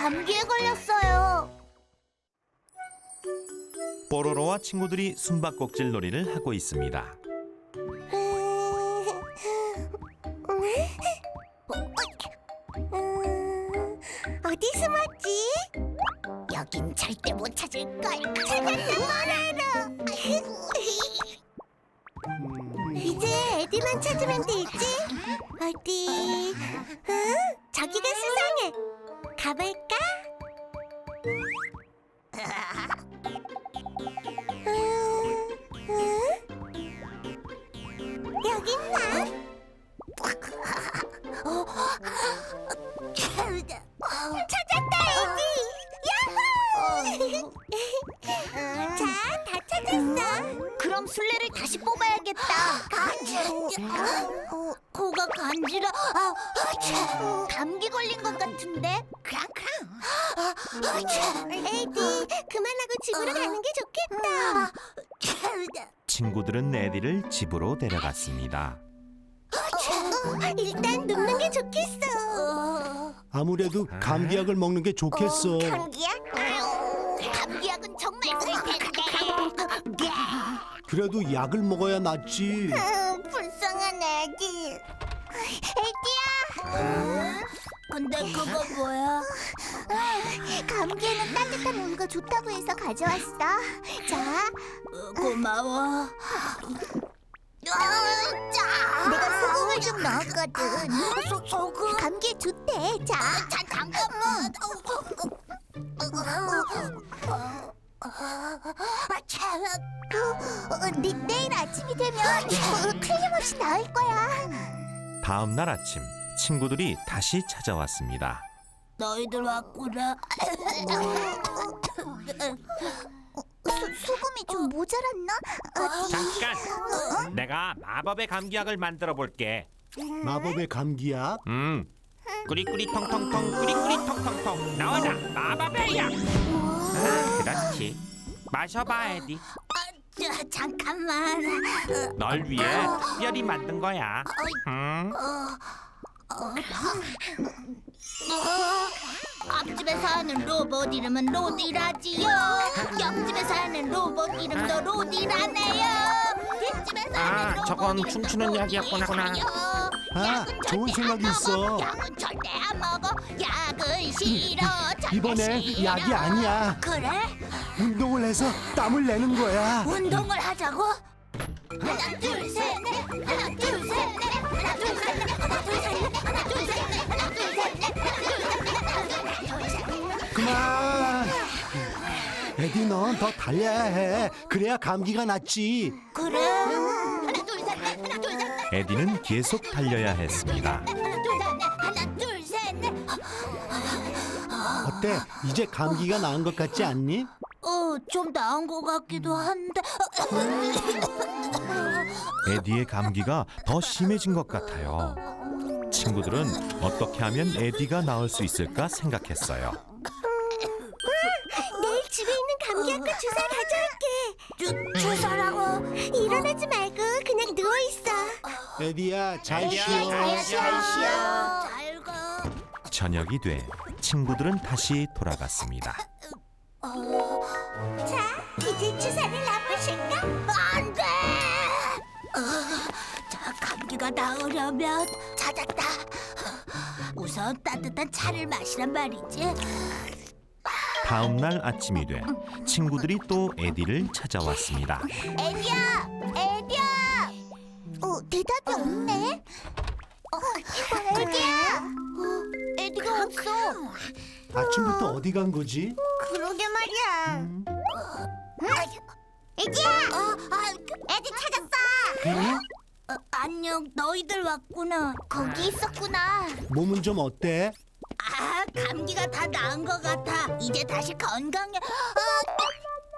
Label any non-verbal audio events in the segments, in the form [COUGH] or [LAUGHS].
감기에 걸렸어요. 뽀로로와 친구들이 숨바꼭질 놀이를 하고 있습니다. 집으로 데려갔습니다. 일단 눕는 게 좋겠어. 아무래도 감기약을 먹는 게 좋겠어. 감기약? 감기약은 정말 쓸 텐데. 그래도 약을 먹어야 낫지. 음, 불쌍한 애기. 애기야. 근데 그거 뭐야? 감기에는 따뜻한 우유가 좋다고 해서 가져왔어. 자. 고마워. 내가 소금을 좀 넣었거든. 소, 소금? 감기에 좋대. 자. 자, 잠깐만. 어, 네, 내일 아침이 되면 어, 틀림없이 나을 거야. 다음 날 아침 친구들이 다시 찾아왔습니다. 너희들 왔구나. [LAUGHS] 수, 수금이 좀 모자랐나? 어, 잠깐, 내가 마법의 감기약을 만들어 볼게. 마법의 감기약. 음, 꾸리꾸리 텅텅텅 꾸리꾸리 텅텅텅 나와라 마법의 약. 아, 그렇지. 마셔봐 에디. 자, 잠깐만. 널 위해 특별히 만든 거야. 음, 앞집에 사는 로봇 이름은 로디라지요. 옆집에 사는 로봇 이름도 로디라네요. 뒷집에 사는 아, 로봇 저건 이름도 춤추는 약이었구나. 로디라요. 아, 약은 좋은 절대 생각이 안 있어. 먹어. 약은 절대 안 먹어. 약은 싫어. 절대 이번엔 싫어. 약이 아니야. 그래? 운동을 해서 땀을 내는 거야. 운동을 하자고? 하나 둘 셋 넷 하나 둘 셋 넷 하나 둘 셋 넷 하나 둘 셋넷 하나 둘셋넷 그만. 에디 넌 더 달려야 해. 그래야 감기가 낫지. 그래 하나 둘셋넷 하나 둘셋넷 에디는 계속 달려야 했습니다. 하나 둘셋넷 하나 둘셋넷 어때? 이제 감기가 나은 것 같지 않니? 어 좀 나은 것 같기도 한데 에디의 감기가 더 심해진 것 같아요. 친구들은 어떻게 하면 에디가 나을 수 있을까 생각했어요. 감기약과 주사 가져올게 주, 주사라고 일어나지 말고 그냥 누워 있어 에디야 잘 쉬어. 잘 쉬어. 잘 가 저녁이 돼 친구들은 다시 돌아갔습니다. 자, 이제 주사를 놔보실까? 안 돼! 어, 자, 감기가 나으려면 찾았다. 우선 따뜻한 차를 마시란 말이지. 다음 날 아침이 돼 친구들이 또 에디를 찾아왔습니다. 에디야! 에디야! 어, 대답이 없네. 어, 에디야! 어, 에디가 없어. 아침부터 어디 간 거지? 그러게 말이야. 에디야! 어, 아, 에디 찾았어. 응? 어, 안녕, 너희들 왔구나. 거기 있었구나. 몸은 좀 어때? 아, 감기가 다 나은 것 같아. 이제 다시 건강해.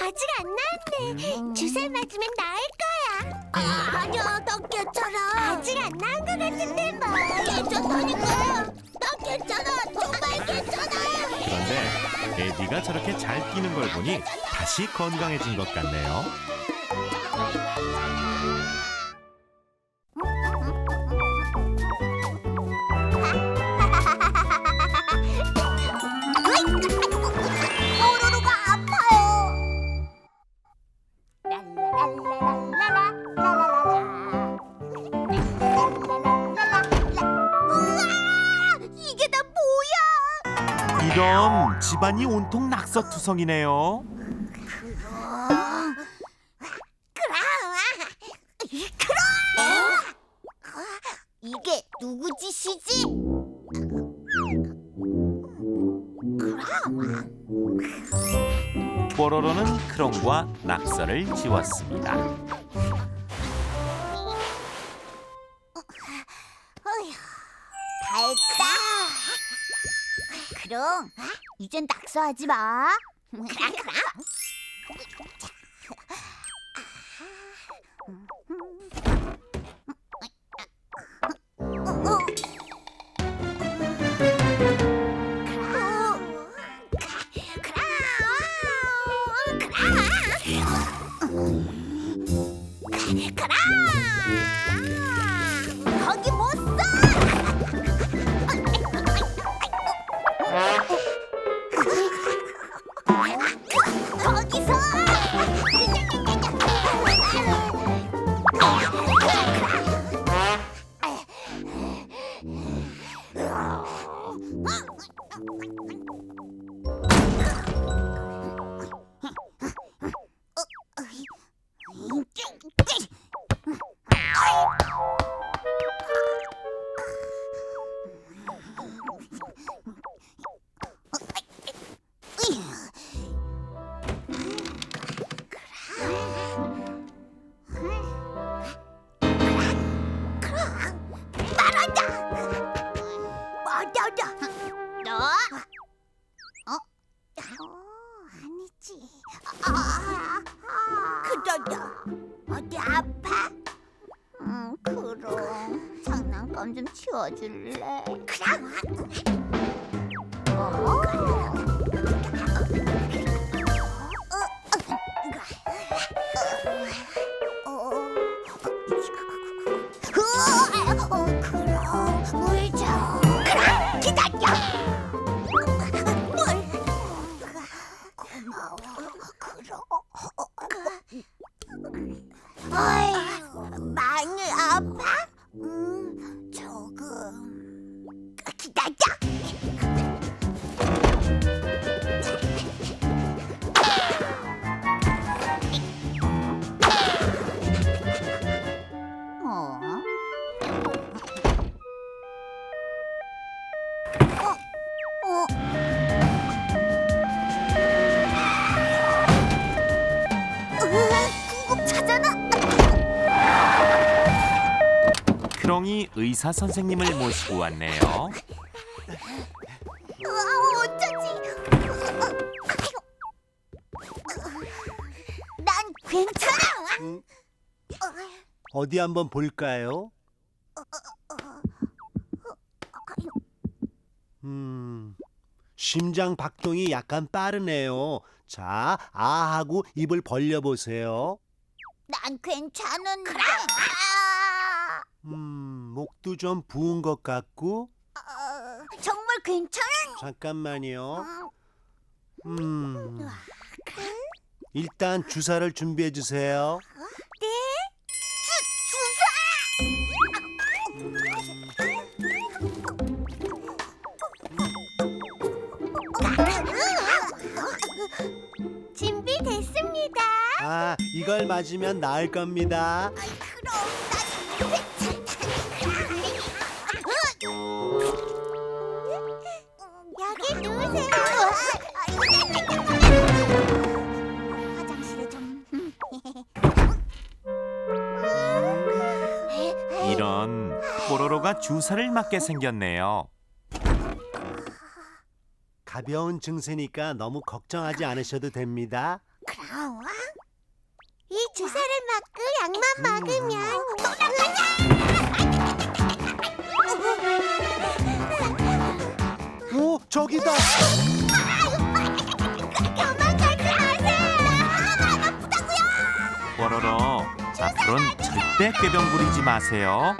아직 안 나았네. 주사 맞으면 나을 거야. 아, 아니야, 넌 괜찮아. 아직 안 나은 것 같은데 뭐. 괜찮다니까. 난 괜찮아. 정말 괜찮아. 그런데 에디가 저렇게 잘 뛰는 걸 보니 다시 건강해진 것 같네요. 이게 집안이 온통 낙서투성이네요. 뽀로로는 크롱과 낙서를 지웠습니다. 달다. 그럼 이젠 낙서하지 마. 그럼 그럼. 거기 좀 치워줄래? 그럼. 어? 의사 선생님을 모시고 왔네요. 으아, 어쩌지? 난 괜찮아. 음, 어디 한번 볼까요? 음, 심장 박동이 약간 빠르네요. 자, 아 하고 입을 벌려 보세요. 난 괜찮은데. 아, 음, 목도 좀 부은 것 같고. 어, 정말 괜찮아. 잠깐만요. 음, 일단 주사를 준비해 주세요. 네? 주사! 준비됐습니다. 아, 이걸 맞으면 나을 겁니다. 그럼 주사를 맞게 생겼네요. 가벼운 증세니까 너무 걱정하지 않으셔도 됩니다. 그럼 이 주사를 맞고 약만 먹으면 오, 저기다. 도망가지 마세요. 뽀로로, 앞으론 절대 꾀병 부리지 마세요.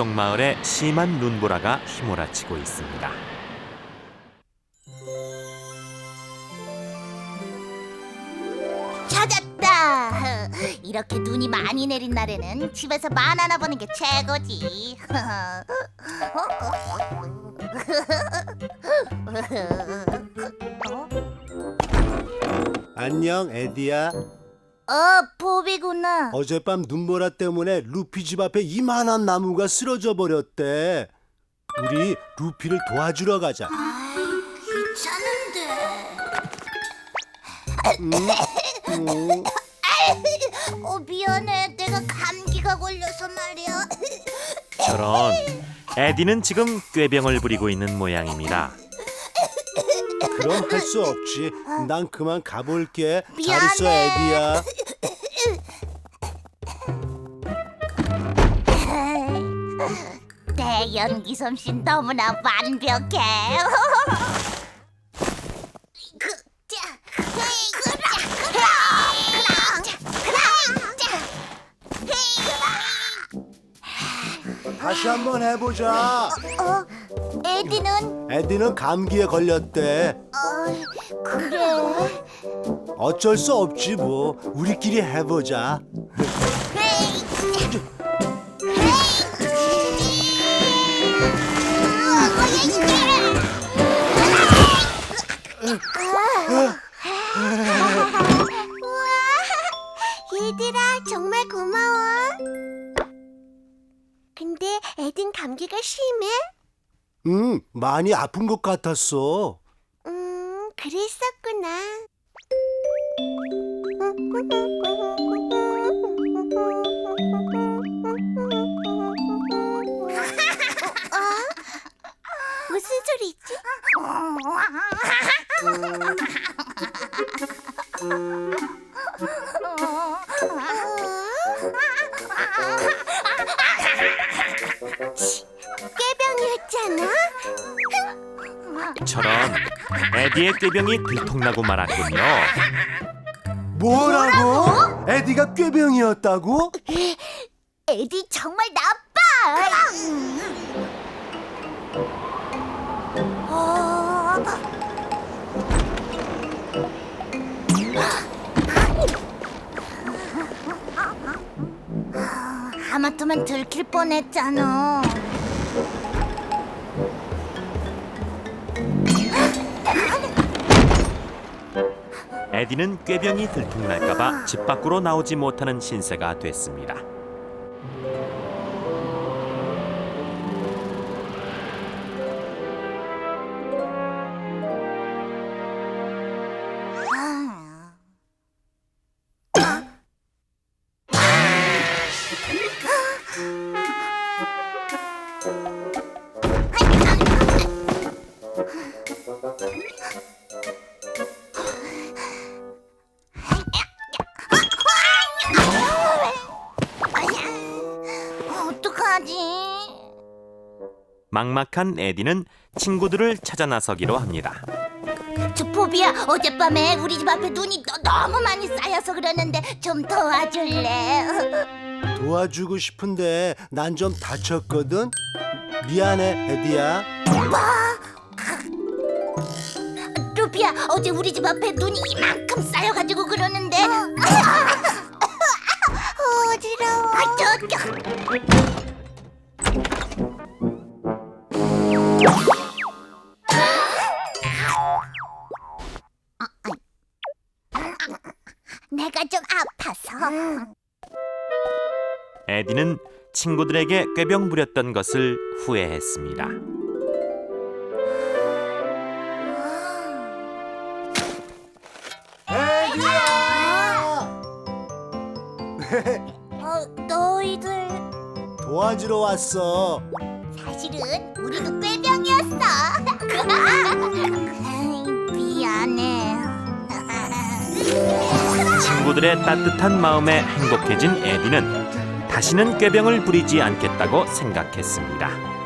북쪽 마을에 심한 눈보라가 휘몰아치고 있습니다. 찾았다. [LAUGHS] 이렇게 눈이 많이 내린 날에는 집에서 만화나 보는 게 최고지. [LAUGHS] 어? 안녕 에디야 어, 보비구나. 어젯밤 눈보라 때문에 루피 집 앞에 이만한 나무가 쓰러져 버렸대. 우리 루피를 도와주러 가자. 귀찮은데. 어, 미안해. 내가 감기가 걸려서 말이야. 저런 에디는 지금 꾀병을 부리고 있는 모양입니다. 그럼 할 수 없지. 난 그만 가볼게. 잘 미안해. 있어 에디야. 연기 솜씨 너무나 완벽해. [LAUGHS] 그, 자, 그라, 그라, 그라, 그라. 다시 한번 해보자. 어, 에디는 에디는 감기에 걸렸대. 어, 그래. 어쩔 수 없지 뭐. 우리끼리 해보자. [LAUGHS] 심해? 응, 많이 아픈 것 같았어. 음, 그랬었구나. 어? 무슨 소리지? 치, [LAUGHS] 에디의 꾀병이 들통나고 말았군요. 뭐라고? 에디가 꾀병이었다고? 에디 정말 나빠. 어... 하마터면 들킬 뻔했잖아. 에디는 꾀병이 들통날까봐 집 밖으로 나오지 못하는 신세가 됐습니다. 막막한 에디는 친구들을 찾아 나서기로 합니다. 주포비야 어젯밤에 우리 집 앞에 눈이 너, 너무 많이 쌓여서 그러는데 좀 도와줄래? 도와주고 싶은데 난 좀 다쳤거든. 미안해, 에디야. 루비야 어제 우리 집 앞에 눈이 이만큼 쌓여가지고 그러는데 [LAUGHS] 어지러워 아, 저, 저. 친구들에게 꾀병 부렸던 것을 후회했습니다. 에디야! 어, 너희들 도와주러 왔어. 사실은 우리도 꾀병이었어. [LAUGHS] 미안해. 친구들의 따뜻한 마음에 행복해진 에디는 다시는 꾀병을 부리지 않겠다고 생각했습니다.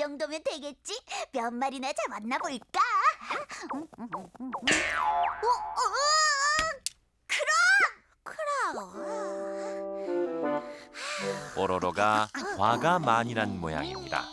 정도면 되겠지? 몇 마리나 잡았나 볼까? 어, 어, 크롱! 크롱! 뽀로로가 화가 많이 난 모양입니다.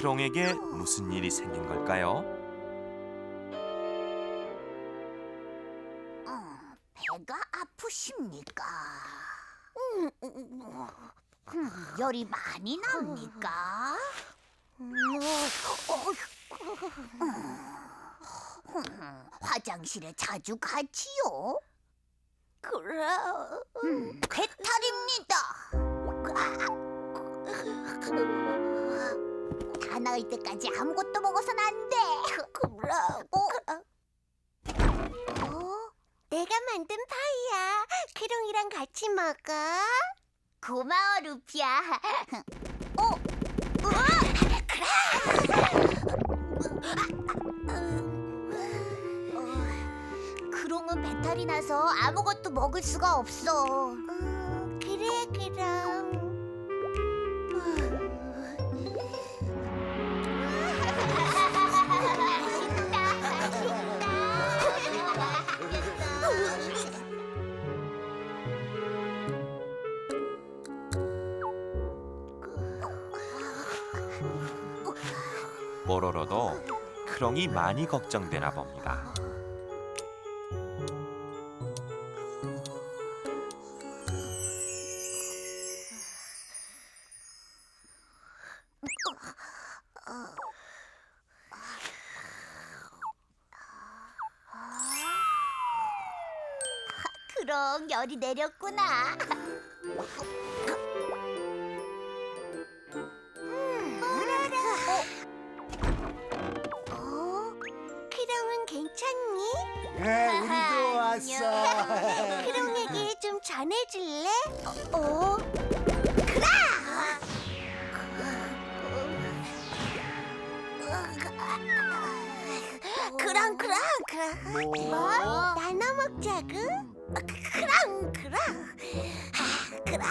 크롱에게 무슨 일이 생긴 걸까요? 어, 배가 아프십니까? 음, 음, 음, 열이 많이 납니까? 음, 음, 화장실에 자주 가지요? 그럼 음, 배탈입니다. 다 나을 때까지 아무것도 먹어선 안 돼. 그럼. 어? 내가 만든 파이야. 크롱이랑 같이 먹어. 고마워, 루피야. 어? 우와! 크롱! 크롱은 배탈이 나서 아무것도 먹을 수가 없어. 그래, 그럼. 뽀로로도 크롱이 많이 걱정되나 봅니다. 그럼 열이 내렸구나. 크랑 크랑 크랑 뭐? 나눠 먹자구 크랑 크랑 아, 크랑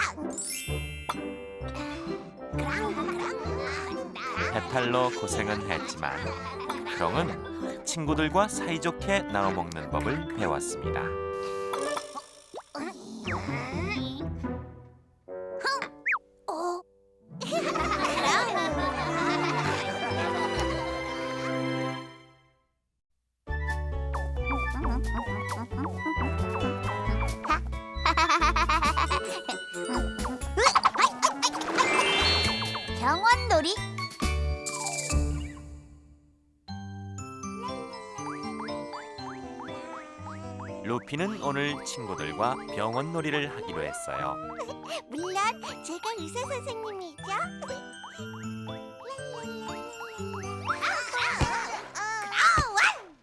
크랑 크랑 배탈로 고생은 했지만 크롱은 친구들과 사이좋게 나눠 먹는 법을 배웠습니다. 루피는 오늘 친구들과 병원 놀이를 하기로 했어요. [LAUGHS] 물론 제가 의사 선생님이죠. 크라운!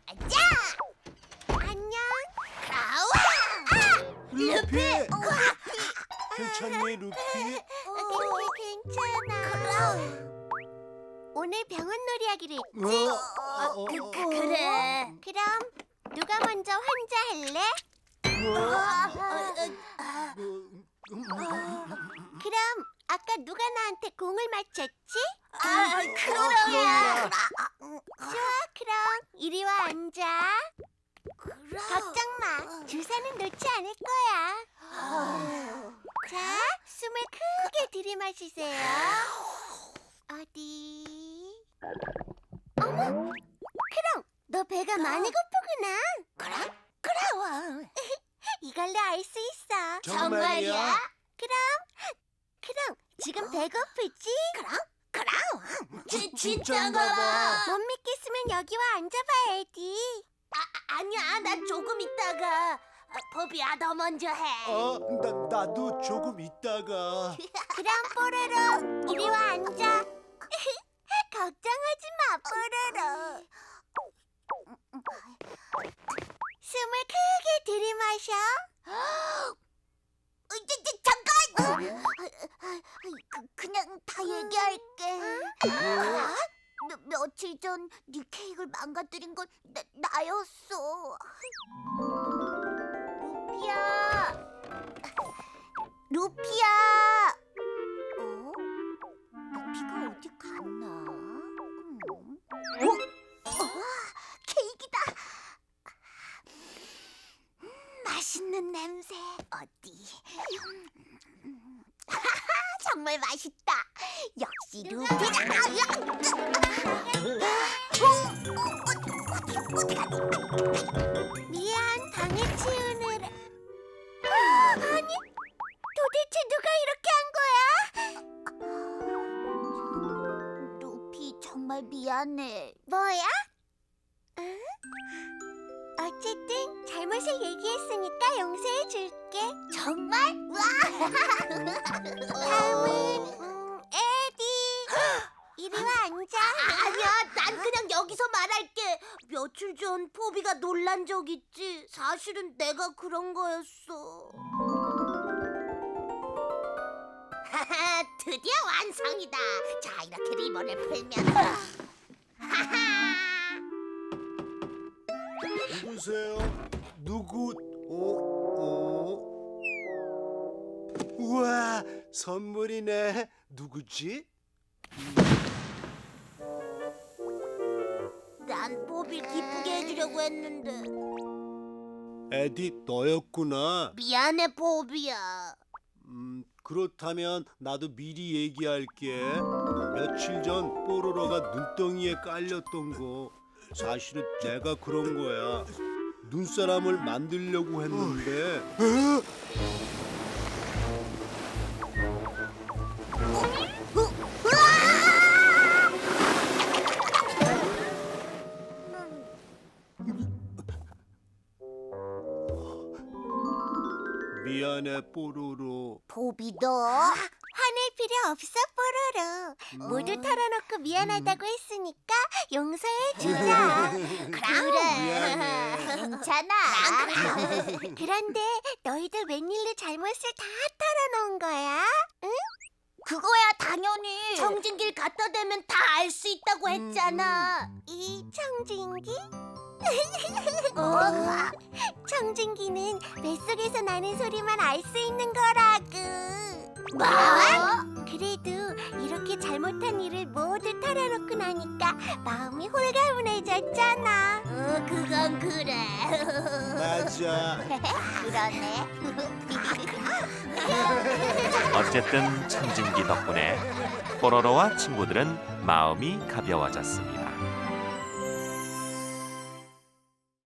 아자! 안녕. 크라운! 루피! 괜찮니 루피? 어, 괜찮아. 오늘 병원 놀이 하기로 했지? 어, 어, 어, 그, 그, 그래. 그럼 누가 먼저 환자 할래? 그럼 아까 누가 나한테 공을 맞췄지? 아, 그럼요. 좋아, 그럼 이리 와 앉아. 걱정 마, 주사는 놓지 않을 거야. 자, 숨을 크게 들이마시세요. 어디? 어머, 너 배가 많이 고프구나. 그럼, 그럼. [LAUGHS] 이걸로 알 수 있어. 정말이야? 그럼, 그럼 지금 배고프지? 그럼, 그럼. 지- 진짜인가 봐. 못 믿겠으면 여기 와 앉아봐, 에디. 아, 아니야, 난 조금 있다가. 버비야, 너 먼저 해. 어, 나, 나도 조금 있다가 [LAUGHS] 그럼 뽀로로, 이리 와 앉아. [LAUGHS] 걱정하지 마, 뽀로로. 숨을 크게 들이마셔. [GASPS] 잠깐! 그, 냥 다 얘기할게. 며, 며칠 전 네 케이크를 망가뜨린 건 나, 나였어. 루피야. 루피야. 어? 루피가 어디 갔나? 맛있는 냄새. 어디? 음. [LAUGHS] 정말 맛있다. 역시 루피다. 미안, 방해 치우느라. 아니, 도대체 누가 이렇게 한 거야? 루피 정말 미안해. 뭐야? 잘못을 얘기했으니까 용서해 줄게. 정말? 와! 다음은 음, 에디. 이리 와 앉아. 아니야, 난 그냥 여기서 말할게. 며칠 전 포비가 놀란 적 있지. 사실은 내가 그런 거였어. 하하, 드디어 완성이다. 자, 이렇게 리본을 풀면. 하하. 누구세요? 누구? 어? 어? 우와, 선물이네. 누구지? 난 포비를 기쁘게 해주려고 했는데. 에디 너였구나. 미안해, 포비야. 음, 그렇다면 나도 미리 얘기할게. 며칠 전 뽀로로가 눈덩이에 깔렸던 거 사실은 내가 그런 거야. 눈사람을 만들려고 했는데. 미안해 뽀로로. 보비 너 화낼 필요 없어 뽀로로. 모두 털어놓고 미안하다고 했으니까 용서해 주자. 그래 미안해. 괜찮아 [LAUGHS] 그런데 너희들 웬일로 잘못을 다 털어놓은 거야? 응? 그거야 당연히 청진기를 갖다 대면 다 알 수 있다고 했잖아 이 청진기? [LAUGHS] 어? 청진기는 뱃속에서 나는 소리만 알 수 있는 거라고. 뭐? 그래도 이렇게 잘못한 일을 모두 털어놓고 나니까 마음이 홀가분해졌잖아. 어, 그건 그래. 맞아. [LAUGHS] 그러네. [LAUGHS] 어쨌든 청진기 덕분에 뽀로로와 친구들은 마음이 가벼워졌습니다.